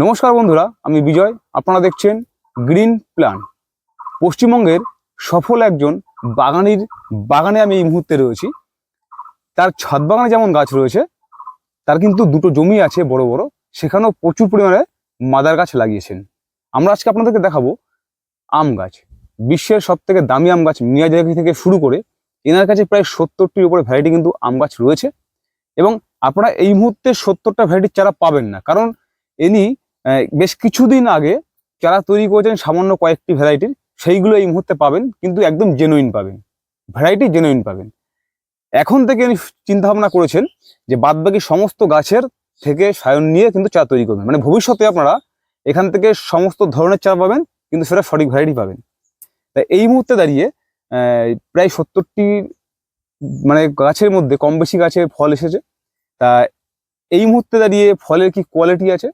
নমস্কার বন্ধুরা আমি বিজয়। আপনারা দেখছেন গ্রিন প্ল্যান পশ্চিমবঙ্গের সফল একজন বাগানির বাগানে আমি এই মুহূর্তে রয়েছি। তার ছাদ বাগানে যেমন গাছ রয়েছে তার কিন্তু দুটো জমি আছে বড় বড় সেখানেও প্রচুর পরিমাণে মাদার গাছ লাগিয়েছেন। আমরা আজকে আপনাদেরকে দেখাবো আম গাছ। বিশ্বের সব থেকে দামি আম গাছ মিয়াজাকি থেকে শুরু করে এনার কাছে প্রায় সত্তরটির উপরে ভ্যারাইটি কিন্তু আম গাছ রয়েছে। এবং আপনারা এই মুহূর্তে সত্তরটা ভ্যারাইটির চারা পাবেন না। কারণ আহ, বেশ কিছুদিন আগে যারা তৈরি করেছেন সামান্য কয়েকটি ভ্যারাইটির, সেইগুলো এই মুহূর্তে পাবেন, কিন্তু একদম জেনুইন পাবেন। ভ্যারাইটি জেনুইন পাবেন। এখন থেকে উনি চিন্তা ভাবনা করেছেন যে বাদবাকি সমস্ত গাছের থেকে সায়ন নিয়ে কিন্তু চা তৈরি করবেন। মানে ভবিষ্যতে আপনারা এখান থেকে সমস্ত ধরনের চা পাবেন, কিন্তু সেটা সঠিক ভ্যারাইটি পাবেন। তাই এই মুহূর্তে দাঁড়িয়ে প্রায় সত্তরটি মানে গাছের মধ্যে কম বেশি গাছে ফল এসেছে। তা এই মুহূর্তে দাঁড়িয়ে ফলের কি কোয়ালিটি আছে?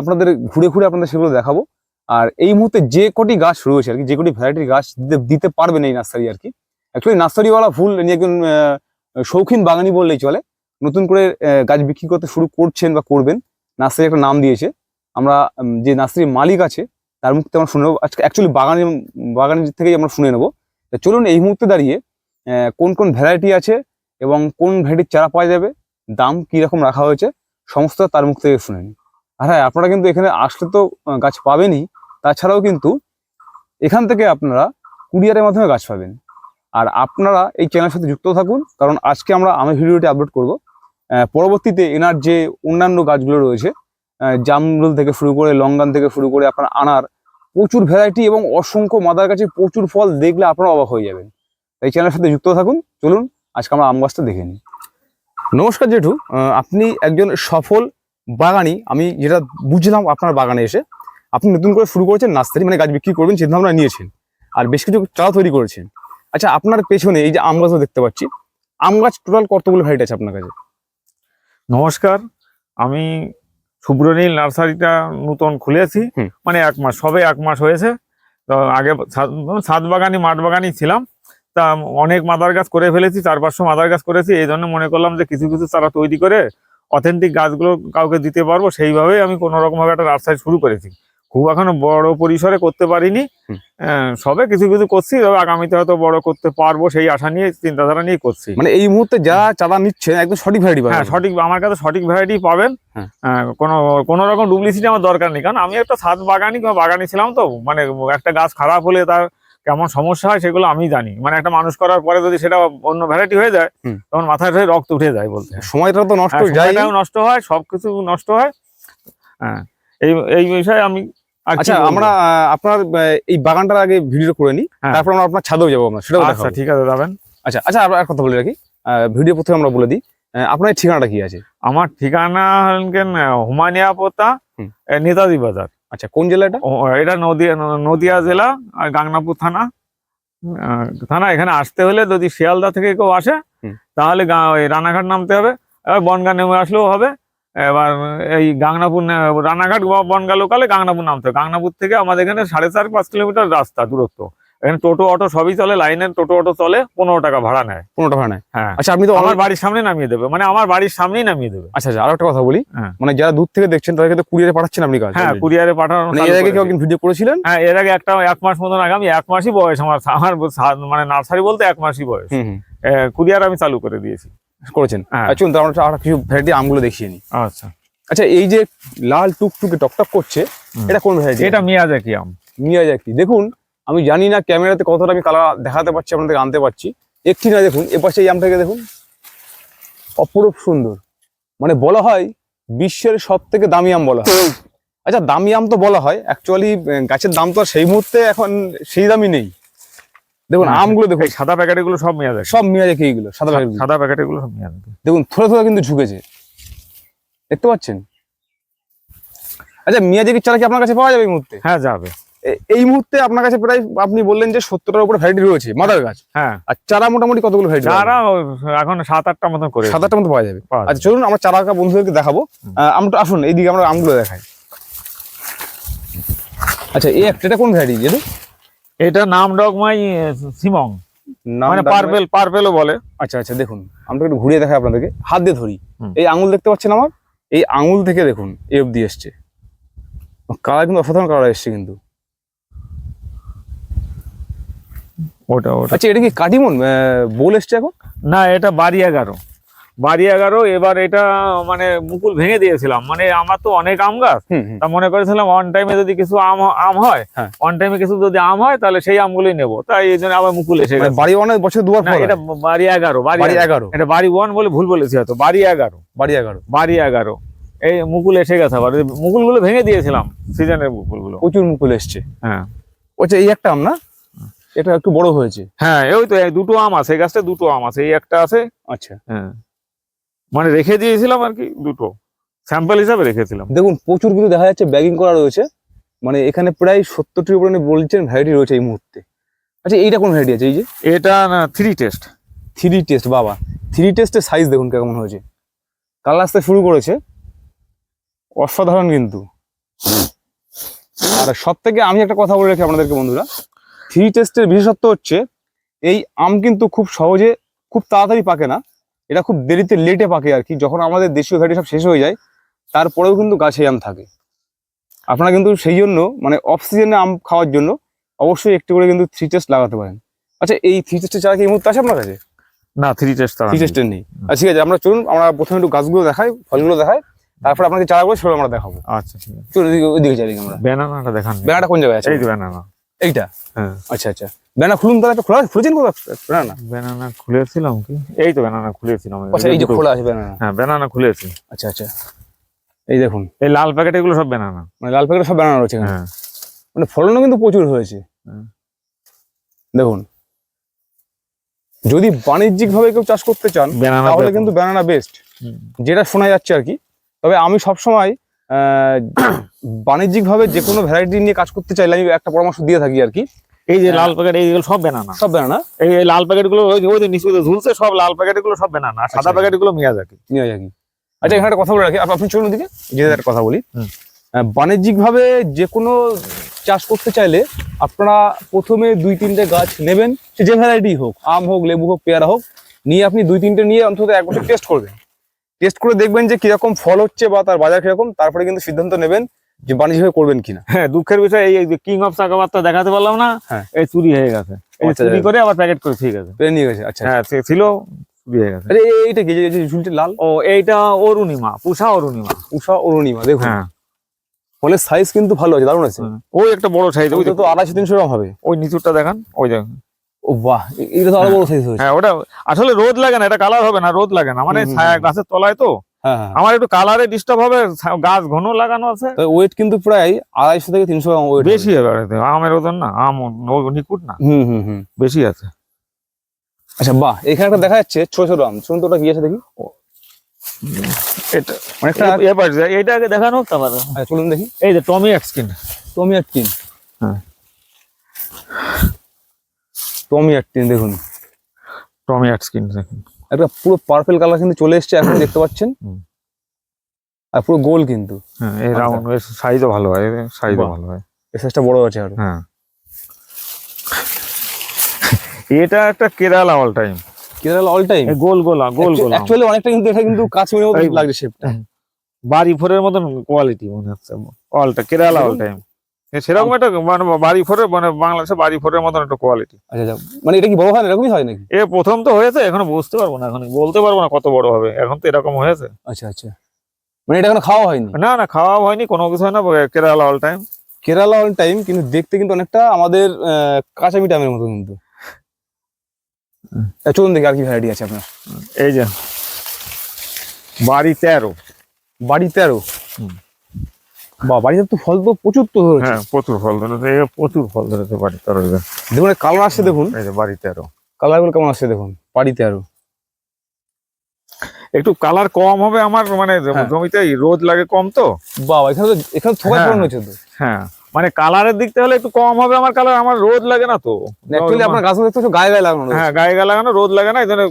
আপনাদের ঘুরে ঘুরে আপনাদের সেগুলো দেখাবো। আর এই মুহূর্তে যে কটি গাছ রয়েছে আর কি, যে কটি ভ্যারাইটির গাছ দিতে পারবেন এই নার্সারি আর কি। অ্যাকচুয়ালি নার্সারিওয়ালা ইনি একজন শৌখিন বাগানি বললেই চলে। নতুন করে গাছ বিক্রি করতে শুরু করছেন বা করবেন, নার্সারি একটা নাম দিয়েছে। আমরা যে নার্সারির মালিক আছে, তার মুখ থেকে আমরা শুনে নেব। আজকে অ্যাকচুয়ালি বাগানি বাগানের থেকেই আমরা শুনে নেব। তা চলুন এই মুহূর্তে দাঁড়িয়ে কোন কোন ভ্যারাইটি আছে এবং কোন ভ্যারাইটির চারা পাওয়া যাবে, দাম কি রকম রাখা হয়েছে সমস্ত তার মুখ থেকে শুনে নিন আর হ্যাঁ আপনারা কিন্তু এখানে আসলে তো গাছ পাবেনই। তাছাড়াও কিন্তু এখান থেকে আপনারা কুরিয়ারের মাধ্যমে গাছ পাবেন। আর আপনারা এই চ্যানেলের সাথে যুক্ত থাকুন, কারণ আজকে আমরা, আমি ভিডিওটি আপলোড করব। পরবর্তীতে এনার যে অন্যান্য গাছগুলো রয়েছে জামরুল থেকে শুরু করে লঙ্গান থেকে শুরু করে আপনার আনার প্রচুর ভ্যারাইটি এবং অসংখ্য মাদার গাছে প্রচুর ফল দেখলে আপনারা অবাক হয়ে যাবেন। তাই চ্যানেলের সাথে যুক্ত থাকুন। চলুন, আজকে আমরা আম গাছটা দেখে নিই। নমস্কার জেঠু আপনি একজন সফল বাগানি আমি যেটা বুঝলাম আপনার বাগানে এসে আপনি নতুন করে শুরু করেছেন নার্সারি মানে গাছ বিক্রি করবেন ভাবনা নিয়েছেন। আর বেশ কিছু চারা তৈরি করেছেন। আচ্ছা আপনার পেছনে এই যে আম গাছও দেখতে পাচ্ছি আম গাছ টোটাল কতগুলো ভ্যারাইটি আছে আপনার কাছে? নমস্কার আমি সুব্রনীল নার্সারিটা নতুন খুলেছি মানে এক মাস সবে এক মাস হয়েছে। তো আগে ছাদ ছাদ বাগানি মাঠ বাগানি ছিলাম। তা অনেক মাদার গাছ করে ফেলেছি চার পাঁচশো মাদার গাছ করেছি এই জন্য মনে করলাম যে কিছু কিছু চারা তৈরি করে অথেন্টিক গাছগুলো কাউকে দিতে পারব সেইভাবেই আমি কোনো রকম ভাবে একটা নার্সারি শুরু করেছি। খুব এখনও বড় পরিসরে করতে পারিনি। সবে কিছু কিছু করছি তবে আগামীতে হয়তো বড় করতে পারব সেই আশা নিয়ে চিন্তাধারা নিয়ে করছি। মানে এই মুহূর্তে যা চারা নিচ্ছেন একদম সঠিক ভ্যারাইটি হ্যাঁ সঠিক আমার কাছে সঠিক ভ্যারাইটি পাবেন। হ্যাঁ। কোনো কোনো রকম ডুপ্লিসিটি আমার দরকার নেই। কারণ আমি একটা ছাদ বাগানি বা বাগানি ছিলাম তো মানে একটা গাছ খারাপ হলে তার কেমন সমস্যা হয় সেগুলো আমি জানি। মানে একটা মানুষ করার পরে যদি সেটা অন্য ভ্যারাইটি হয়ে যায় তখন মাথায় রক্ত উঠে যায় বলতে সময়টা তো নষ্ট হ্যাঁ, যায় সময়টাও নষ্ট হয় সবকিছু নষ্ট হয়। হ্যাঁ এই এই বিষয়ে আমি আচ্ছা আমরা আপনার এই বাগানটার আগে ভিডিও করে নিই হ্যাঁ। তারপর আমরা আপনার ছাদেও যাব আমরা সেটাও আচ্ছা ঠিক আছে যাবেন। আচ্ছা আচ্ছা আর কথা বলে রাখি ভিডিও প্রথমে আমরা বলে দিই আপনার ঠিকানাটা কি আছে? আমার ঠিকানা হলেন হুমানিয়া পোতা। নেতাজি বাজার। আচ্ছা কোন জেলা এটা? এটা নদিয়া নদিয়া জেলা আর গাংনাপুর থানা। থানা এখানে আসতে হলে যদি শিয়ালদা থেকে কেউ আসে তাহলে রানাঘাট নামতে হবে। এবার বনগা নেমে আসলেও হবে। এবার এই গাংনাপুর রানাঘাট বনগা লোকালে গাংনাপুর নামতে হবে। গাংনাপুর থেকে আমাদের এখানে সাড়ে চার পাঁচ কিলোমিটার রাস্তা দূরত্ব। এখানে টোটো অটো সবই চলে লাইনের টোটো অটো চলে পনেরো টাকা ভাড়া নেয়। পনেরো টাকা নেয়? হ্যাঁ। আচ্ছা আপনি তো আমার বাড়ির সামনে নামিয়ে দেবে মানে আমার বাড়ির সামনেই নামিয়ে দেবে। আচ্ছা আচ্ছা আরও একটা কথা বলি। হ্যাঁ। মানে যারা দূর থেকে দেখছেন তাদেরকে তো কুরিয়ারে পাঠাচ্ছেন আপনি কাজ হ্যাঁ। কুরিয়ারে পাঠানো মানে এর আগে কেউ ভিডিও করেছিলেন? হ্যাঁ এর আগে একটা এক মাস মতন আগে আমি এক মাসই বয়স আমার আমার মানে নার্সারি বলতে এক মাসই বয়স। কুরিয়ার আমি চালু করে দিয়েছি। করেছেন? হ্যাঁ। চলুন তাহলে আমরা আরও কিছু ভ্যারাইটি আমগুলো দেখিয়ে নিই। আচ্ছা। আচ্ছা এই যে লাল টুকটুকে টকটক করছে এটা কোন ভ্যারাইটি এটা মিয়াজাকি আম। মিয়াজাকি। দেখুন আমি জানি না ক্যামেরাতে কতটা আমি কালার দেখাতে পারছি আপনাদের আনতে পারছি। একটি না দেখুন এপাশে এই আমটাকে দেখুন। অপরূপ সুন্দর। মানে বলা হয় বিশ্বের সব থেকে দামি আম বলা হয়। আচ্ছা দামি আম তো বলা হয়। অ্যাকচুয়ালি গাছের দাম তো সেই মুহূর্তে এখন সেই দামই নেই। দেখুন হ্যাঁ, আমগুলো দেখুন। এই সাদা প্যাকেটগুলো সব মিয়াজাকি সব মিয়াজাকি এইগুলো সাদা প্যাকেট সাদা প্যাকেটগুলো সব মিয়াজাকি দেখুন থোড়া থোড়া কিন্তু ঝুঁকেছে। দেখতে পাচ্ছেন? আচ্ছা মিয়াজাকির চারা কি আপনার কাছে পাওয়া যাবে এই মুহূর্তে? হ্যাঁ যাবে। এই মুহূর্তে আপনার কাছে প্রায় আপনি বললেন যে সত্তরটার উপরে ভ্যারাইটি রয়েছে মাদার গাছ। হ্যাঁ। আর চারা মোটামুটি কতগুলো ভ্যারাইটি যারা এখন সাত আটটা মতন করে সাত আটটা মতো পাওয়া যাবে। আচ্ছা চলুন আমরা চারা বন্ধুদেরকে দেখাবো। আমরা আসুন এইদিকে আমরা আমগুলো দেখাই। আচ্ছা এই একটা কোন ভ্যারাইটি যেহেতু এটা নাম ডগমাই সিমং মানে পার্পেল পার্পেলও বলে। আচ্ছা আচ্ছা দেখুন আমরা একটু ঘুরিয়ে দেখাই আপনাদেরকে। হাত দিয়ে ধরি। এই আঙুল দেখতে পাচ্ছেন আমার? এই আঙুল থেকে দেখুন এই অবধি এসছে। কালার কিন্তু অসাধারণ কালার এসছে কিন্তু। ওটা ওটা। আচ্ছা এটা কি কাটিমন বোল এসছে এখন? না এটা বাড়ি এগারো। বাড়ি এগারো এবার এটা মানে মুকুল ভেঙে দিয়েছিলাম। মানে আমার তো অনেক আম গাছ। তা মনে করেছিলাম অন টাইমে যদি কিছু আম আম হয় হ্যাঁ। অন টাইমে কিছু যদি আম হয় তাহলে সেই আমগুলোই নেব। তাই এই জন্য আবার মুকুল এসে মানে গেছে। বাড়ি অনেক বছর দুবার না এটা হয়। বাড়ি এগারো বাড়ি এগারো। এটা বাড়ি ওয়ান বলে ভুল বলেছি হয়তো। বাড়ি এগারো। বাড়ি এগারো। বাড়ি এগারো। এই মুকুল এসে গেছে আবার। মুকুলগুলো ভেঙে দিয়েছিলাম সিজনের মুকুলগুলো। প্রচুর মুকুল এসছে। হ্যাঁ। আচ্ছা এই একটা আম না? এটা একটু বড় হয়েছে। হ্যাঁ ওই তো এই দুটো আম আছে এই গাছটা দুটো আম আছে এই একটা আছে। আচ্ছা। হ্যাঁ। মানে রেখে দিয়েছিলাম আর কি দুটো। স্যাম্পল হিসাবে রেখেছিলাম। দেখুন প্রচুর কিন্তু দেখা যাচ্ছে ব্যাগিং করা রয়েছে। মানে এখানে প্রায় সত্তরটির উপরে বলছেন ভ্যারাইটি রয়েছে এই মুহূর্তে। আচ্ছা এইটা কোন ভ্যারাইটি আছে এই যে? এটা না থ্রি টেস্ট থ্রি টেস্ট বাবা। থ্রি টেস্টের সাইজ দেখুন কেমন হয়েছে। কালার আসতে শুরু করেছে। অসাধারণ কিন্তু। আর সব থেকে আমি একটা কথা বলে রাখি আপনাদেরকে বন্ধুরা। থ্রি টেস্টের বিশেষত্ব হচ্ছে এই আম কিন্তু খুব সহজে খুব তাড়াতাড়ি পাকে না। এটা খুব দেরিতে লেটে পাকে আর কি যখন আমাদের দেশীয় ভ্যারাইটি সব শেষ হয়ে যায় তারপরেও কিন্তু গাছে আম থাকে। আপনারা কিন্তু সেই জন্য মানে অফ সিজনে আম খাওয়ার জন্য অবশ্যই একটু করে কিন্তু থ্রি টেস্ট লাগাতে পারেন। আচ্ছা এই থ্রি টেস্টের চারা কি এই মুহূর্তে আছে আপনার কাছে? না থ্রি টেস্ট থ্রি টেস্টের নেই। আচ্ছা ঠিক আছে আমরা চলুন আমরা প্রথমে একটু গাছগুলো দেখাই ফলগুলো দেখাই তারপর আপনাকে চারাগুলো সেগুলো আমরা দেখাবো। আচ্ছা ঠিক আছে। চলুন ওইদিকে যাই আমরা। ব্যানানাটা দেখান। ব্যানাটা কোন জায়গায় আছে? এই ব্যানানা এইটা? হ্যাঁ। আচ্ছা আচ্ছা। ব্যানা খুলুন তাহলে খোলা খুলেছেন কোথাও? ব্যানানা? ব্যানানা খুলেছিলাম কি? এই তো ব্যানানা খুলেছিলাম। আচ্ছা এই যে খোলা আছে ব্যানানা। হ্যাঁ ব্যানানা খুলেছি। আচ্ছা আচ্ছা। এই দেখুন। এই লাল প্যাকেট এগুলো সব ব্যানানা। মানে লাল প্যাকেটে সব ব্যানানা রয়েছে হ্যাঁ। মানে ফলনও কিন্তু প্রচুর হয়েছে। হুম। দেখুন। যদি বাণিজ্যিক ভাবে কেউ চাষ করতে চান ব্যানানা তাহলে কিন্তু ব্যানানা বেস্ট যেটা শোনা যাচ্ছে আর কি তবে আমি সবসময় বাণিজ্যিক ভাবে যে কোনো ভ্যারাইটি নিয়ে কাজ করতে চাইলে আমি একটা পরামর্শ দিয়ে থাকি আর কি। এই যে লাল প্যাকেট এইগুলো সব ব্যানানা সব ব্যানানা এই লাল প্যাকেটগুলো ওই যে নিচে ঝুলছে সব লাল প্যাকেটগুলো সব ব্যানানা আর সাদা আচ্ছা। প্যাকেটগুলো মিয়াজাকি নিয়ে যাকি আচ্ছা এখানে একটা কথা বলে রাখি। আপ- আপনি চলুন দিকে যে একটা কথা বলি। হুম। বাণিজ্যিক ভাবে যে কোনো চাষ করতে চাইলে আপনারা প্রথমে দুই তিনটে গাছ নেবেন যে ভ্যারাইটি হোক আম হোক লেবু হোক পেয়ারা হোক নিয়ে আপনি দুই তিনটে নিয়ে অন্তত এক বছর টেস্ট করবেন। টেস্ট করে দেখবেন যে কীরকম ফল হচ্ছে বা তার বাজার কীরকম তারপরে কিন্তু সিদ্ধান্ত নেবেন যে বাণিজ্যিকভাবে করবেন কিনা। হ্যাঁ দুঃখের বিষয় এই কিং অফ চাকাবার্তা দেখাতে পারলাম না হ্যাঁ। এই চুরি হয়ে গেছে। আচ্ছা, চুরি আচ্ছা। করে আবার প্যাকেট করে ঠিক আছে। নিয়ে গেছে আচ্ছা হ্যাঁ সে ছিল হয়ে গেছে। এইটা কি? যে- ঝুলটি লাল? ও এইটা অরুণিমা পুষা অরুণিমা। উষা অরুণিমা দেখুন। হ্যাঁ। ফলের সাইজ কিন্তু ভালো আছে দারুণ আছে। ওই একটা বড় সাইজ ওই তো আড়াইশো তিনশো হবে। ওই নিচুরটা দেখান ওই যে ও বাহ এটা তো আরও বড় সাইজ হয়েছে। হ্যাঁ ওটা আসলে রোদ লাগে না এটা কালার হবে না রোদ লাগে না। মানে ছায়া গাছের তলায় তো। হ্যাঁ হ্যাঁ। আমার একটু কালারে ডিস্টার্ব হবে গাছ ঘন লাগানো আছে। ওয়েট কিন্তু প্রায় আড়াইশো থেকে তিনশো গ্রাম ওয়েট বেশি হবে। আমের ওজন না আম নিকুট না। হুম হুম হুম। বেশি আছে। আচ্ছা বাহ এখানে একটা দেখা যাচ্ছে ছোট ছোট আম। শুনুন তো ওটা কি আছে দেখি। এটা অনেকটা এবার এইটা আগে দেখানো হোক তারপরে। আচ্ছা, চলুন দেখি। এই যে টমি এক্সকিন টমি আটটিন হ্যাঁ। টমি আটটিন দেখুন। টমি এক্সকিন দেখুন। একটা পুরো পার্পেল কালার কিন্তু চলে এসছে এখন দেখতে পাচ্ছেন। আর পুরো গোল কিন্তু। হ্যাঁ এই। রাউন্ড সাইজও ভালো হয় সাইজও। ভালো হয়। এর সাইজটা বড় আছে আরও। হ্যাঁ। এটা একটা Kerala all time Kerala all time গোল গোলা গোল গোলা। অ্যাকচুয়ালি অনেকটা কিন্তু এটা কিন্তু কাছে এই- লাগছে শেপটা বাড়ি ফোরের মতন কোয়ালিটি মনে হচ্ছে। অলটা কেরালা অল টাইম সেরকম একটা মানে বাড়ি ফোরের মানে বাংলাদেশে বাড়ি ফোরের মতন একটা কোয়ালিটি আচ্ছা আচ্ছা। মানে এটা কি বড় হয় এরকমই হয় নাকি? এ প্রথম তো হয়েছে এখনও বুঝতে পারব না এখন বলতে পারব না কত বড় হবে এখন তো এরকম হয়েছে। আচ্ছা আচ্ছা। মানে এটা এখনও খাওয়া হয়নি? না না খাওয়া হয়নি কোনো কিছু হয় না Kerala all time Kerala all time কিন্তু দেখতে কিন্তু অনেকটা আমাদের আহ, কাঁচা মিঠা মতো কিন্তু। চলুন দেখি আর কি ভ্যারাইটি আছে আপনার। এই যে বাড়ি তেরো। বাড়ি তেরো? হুম। বা বাড়িতে তো ফল তো প্রচুর তো হ্যাঁ প্রচুর ফল ধরেছে প্রচুর ফল ধরেছে বাড়ি তেরো এই যে, দেখুন কালার আসছে দেখুন। এই যে বাড়ি তেরো কালারগুলো কেমন আসছে দেখুন বাড়ি তেরো একটু কালার কম হবে আমার মানে হ্যাঁ। জমিতে রোদ লাগে কম তো। বাবা এখানে তো এখানে থোকা হ্যাঁ। ফলন হয়েছে তো। হ্যাঁ মানে কালারের দিক থেকে একটু কম হবে আমার কালার আমার রোদ লাগে না তো। অ্যাকচুয়ালি আপনার গাছ গায়ে গায়ে লাগানো হ্যাঁ গায়ে গায়ে লাগানো রোদ লাগে না এই জন্য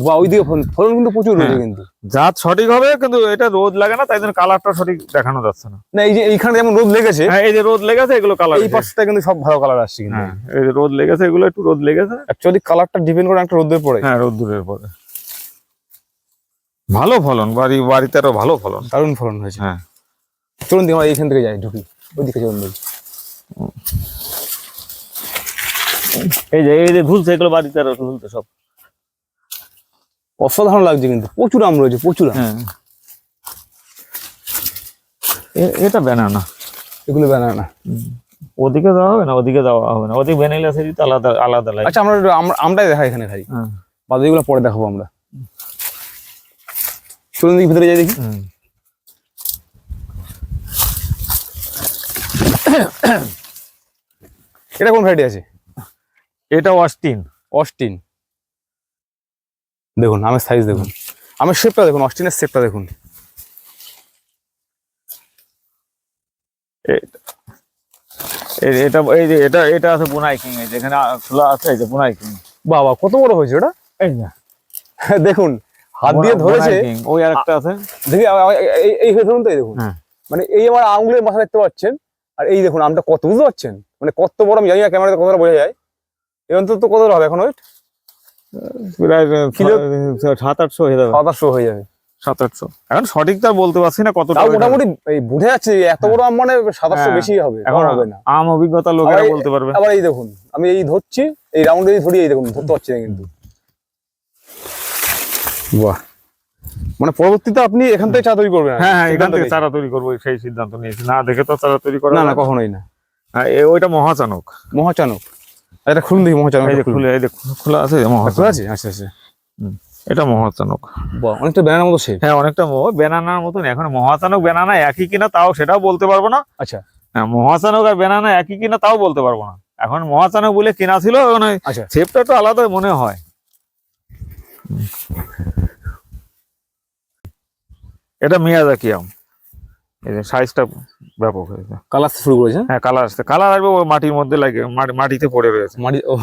বা ওইদিকে ফলন ফলন কিন্তু প্রচুর রয়েছে হ্যাঁ। কিন্তু। জাত সঠিক হবে কিন্তু এটা রোদ লাগে না তাই জন্য কালারটা সঠিক দেখানো যাচ্ছে না। না এই যে এইখানে যেমন রোদ লেগেছে হ্যাঁ এই যে রোদ লেগেছে এগুলো কালার এই পাশটা কিন্তু সব ভালো কালার আসছে কিন্তু। হ্যাঁ এই যে রোদ লেগেছে এগুলো একটু রোদ লেগেছে। অ্যাকচুয়ালি কালারটা ডিপেন্ড করে একটা রোদের পরে হ্যাঁ রোদ দূরের পরে ভালো ফলন বাড়ি বাড়িতে আরও ভালো ফলন। দারুণ ফলন হয়েছে। হ্যাঁ। চলুন দিকে আমরা এইখান থেকে যাই ঢুকি। ওইদিকে চলুন দেখি। এই যে এই যে ঝুলছে এগুলো বাড়িতে আর ঝুলছে সব। অসাধারণ লাগছে কিন্তু। প্রচুর আম রয়েছে প্রচুর আম। হ্যাঁ। এটা ব্যানানা এগুলো ব্যানানা ওদিকে দেওয়া হবে না? ওদিকে দেওয়া হবে না। ওদিকে ভ্যানিলা সেরি তো আলাদা আলাদা লাগে। আচ্ছা আমরা আমরাই আম- দেখা এখানে খাই হ্যাঁ। বাদগুলো পরে দেখাবো আমরা। চলুন দেখি ভিতরে যাই দেখি। এটা কোন ভ্যারাইটি আছে? এটা অস্টিন। অস্টিন। দেখুন আমের সাইজ দেখুন। আমের শেপটা দেখুন অস্টিনের শেপটা দেখুন। এ- এ- এটা এই যে এটা এটা আছে বুনাই কিং এই যে খোলা আছে এই যে বুনাই কিং বাবা কত বড় হয়েছে ওটা? এই যে দেখুন হাত দিয়ে ধরেছে। ওই আরেকটা আছে। দেখি আ- আ- এই- এই হয়ে ধরুন তো এই দেখুন। মানে এই আমার আঙুলের মাথা দেখতে পাচ্ছেন আর এই দেখুন আমটা কত বুঝতে পারছেন? মানে কত বড় আমি জানি না ক্যামেরাতে কতটা বোঝা যায়। এই অন্তত কতটা হবে এখন ওই প্রায় সাত আটশো হয়ে যাবে। হয়ে যাবে। সাত আটশো। এখন সঠিক তো বলতে পারছি না কতটা মোটামুটি এই বুঝে যাচ্ছে এত বড় আম মানে হ্যাঁ। বেশি হবে এখন এখন হবে না। আম অভিজ্ঞতা লোকেরা এই- বলতে পারবে। আবার এই দেখুন আমি এই ধরছি এই রাউন্ডে ধরি এই দেখুন ধরতে পারছি না কিন্তু। বাহ। মানে পরবর্তীতে আপনি এখান থেকে চা তৈরি করবেন হ্যাঁ হ্যাঁ এখান থেকে। চারা তৈরি করব সেই সিদ্ধান্ত নিয়েছি। না দেখে তো চারা তৈরি করা না না কখনোই না। হ্যাঁ, ওইটা মহাচানক। মহাচানক। এটা খুলুন দেখি মহাচানক এই যে খুলে এই খোলা আছে খোলা আছে? আচ্ছা আচ্ছা। এটা মহাচানক অনেকটা ব্যানার মতো শেপ হ্যাঁ অনেকটা বেনানার মতন। এখন মহাচানক বেনানা একই কিনা তাও সেটাও বলতে পারব না। আচ্ছা। হ্যাঁ মহাচানক আর বেনানা একই কিনা তাও বলতে পারব না। এখন মহাচানক বলে কিনা ছিল এখন শেপটা তো আলাদা মনে হয়। এটা মিয়াজাকি আম। এই যে সাইজটা ব্যাপক হয়েছে। কালার শুরু করেছে? হ্যাঁ কালার আসছে। কালার আসবে ওই মাটির মধ্যে লাগে মাটিতে পড়ে রয়েছে। মাটি ও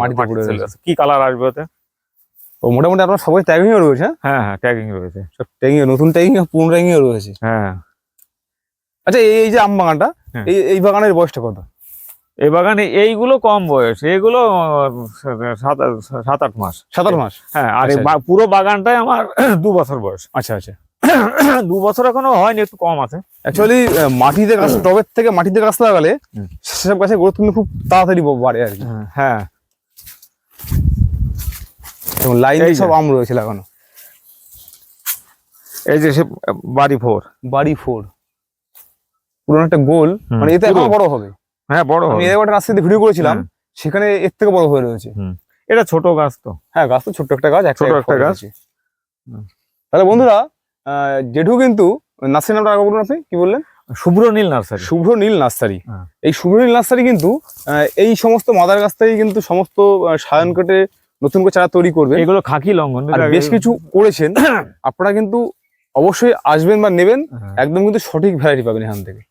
মাটিতে পড়ে। কি কালার আসবে ওতে? ও মোটামুটি আপনার সবাই ট্যাগিং এ রয়েছে হ্যাঁ? হ্যাঁ ট্যাগিং রয়েছে। সব ট্যাগিং নতুন ট্যাগিং পুরনো ট্যাগিং রয়েছে। হ্যাঁ। আচ্ছা এই এই যে আম বাগানটা হ্যাঁ। এই এই বাগানের বয়সটা কত? এই বাগানে এইগুলো কম বয়স। এইগুলো সাত আট মাস। সাত আট মাস? হ্যাঁ আর এই আচ্ছা। পুরো বাগানটাই আমার দু বছর বয়স। আচ্ছা আচ্ছা। দু বছর এখনও হয়নি একটু কম আছে। অ্যাকচুয়ালি মাটিতে গাছ টবের থেকে মাটিতে গাছ লাগালে। সেসব গাছের গ্রোথ কিন্তু খুব তাড়াতাড়ি বাড়ে আর কি। হ্যাঁ। লাইন সব আম রয়েছে লাগানো। এই যে সে বাড়ি ফোর। বাড়ি ফোর। পুরোনো একটা গোল মানে এতে। এখনও বড় হবে। হ্যাঁ বড় আমি হবে। এর একটা রাস্তাতে ভিডিও করেছিলাম হ্যাঁ। সেখানে এর থেকে বড় হয়ে রয়েছে। এটা ছোট গাছ তো। হ্যাঁ গাছ তো ছোট্ট একটা গাছ ছোট একটা গাছ। তাহলে বন্ধুরা জেঠু কিন্তু নার্সারি নামটা আগে বলুন আপনি কি বললেন শুভ্র নীল নার্সারি শুভ্র নীল নার্সারি হ্যাঁ। এই শুভ্র নীল নার্সারি কিন্তু এই সমস্ত মাদার গাছ থেকে কিন্তু সমস্ত সায়ন কেটে নতুন করে চারা তৈরি করবে এগুলো খাকি লঙ্ঘন আর বেশ কিছু করেছেন আপনারা কিন্তু অবশ্যই আসবেন বা নেবেন হ্যাঁ। একদম কিন্তু সঠিক ভ্যারাইটি পাবেন এখান থেকে।